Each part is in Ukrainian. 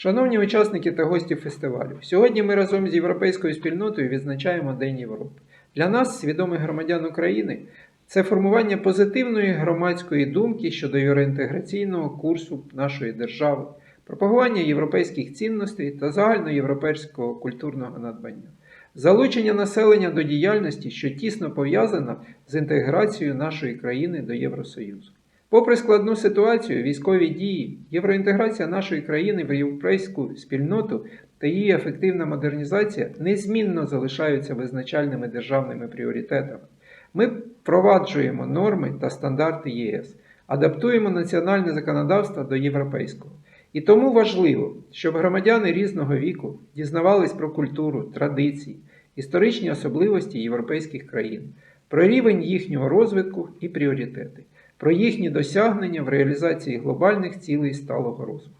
Шановні учасники та гості фестивалю, сьогодні ми разом з європейською спільнотою відзначаємо День Європи. Для нас, свідомих громадян України, це формування позитивної громадської думки щодо євроінтеграційного курсу нашої держави, пропагування європейських цінностей та загальноєвропейського культурного надбання, залучення населення до діяльності, що тісно пов'язана з інтеграцією нашої країни до Євросоюзу. Попри складну ситуацію, військові дії, євроінтеграція нашої країни в європейську спільноту та її ефективна модернізація незмінно залишаються визначальними державними пріоритетами. Ми впроваджуємо норми та стандарти ЄС, адаптуємо національне законодавство до європейського. І тому важливо, щоб громадяни різного віку дізнавались про культуру, традиції, історичні особливості європейських країн, про рівень їхнього розвитку і пріоритети про їхні досягнення в реалізації глобальних цілей сталого розвитку.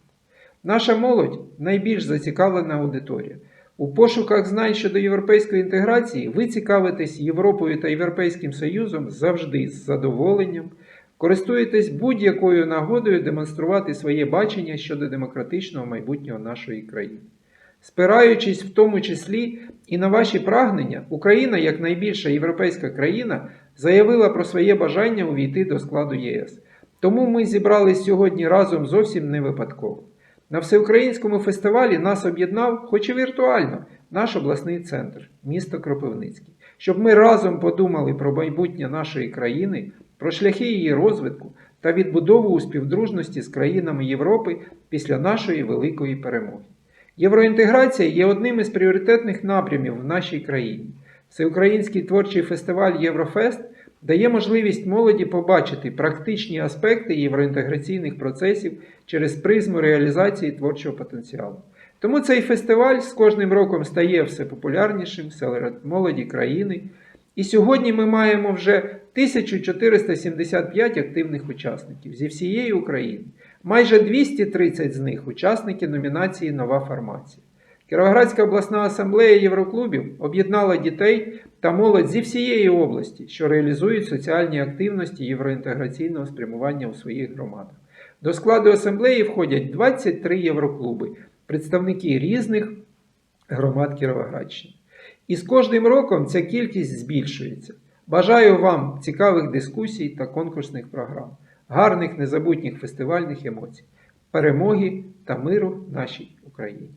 Наша молодь найбільш зацікавлена аудиторія. У пошуках знань щодо європейської інтеграції ви цікавитесь Європою та Європейським Союзом завжди з задоволенням, користуєтесь будь-якою нагодою демонструвати своє бачення щодо демократичного майбутнього нашої країни. Спираючись в тому числі і на ваші прагнення, Україна, як найбільша європейська країна, заявила про своє бажання увійти до складу ЄС. Тому ми зібрались сьогодні разом зовсім не випадково. На всеукраїнському фестивалі нас об'єднав, хоч і віртуально, наш обласний центр, місто Кропивницький, щоб ми разом подумали про майбутнє нашої країни, про шляхи її розвитку та відбудову у співдружності з країнами Європи після нашої великої перемоги. Євроінтеграція є одним із пріоритетних напрямів в нашій країні. Всеукраїнський творчий фестиваль Єврофест дає можливість молоді побачити практичні аспекти євроінтеграційних процесів через призму реалізації творчого потенціалу. Тому цей фестиваль з кожним роком стає все популярнішим серед молоді країни. І сьогодні ми маємо вже 1475 активних учасників зі всієї України. Майже 230 з них учасники номінації Нова формація. Кіровоградська обласна асамблея Євроклубів об'єднала дітей та молодь зі всієї області, що реалізують соціальні активності євроінтеграційного спрямування у своїх громадах. До складу асамблеї входять 23 євроклуби, представники різних громад Кіровоградщини. І з кожним роком ця кількість збільшується. Бажаю вам цікавих дискусій та конкурсних програм, гарних незабутніх фестивальних емоцій, перемоги та миру нашій Україні.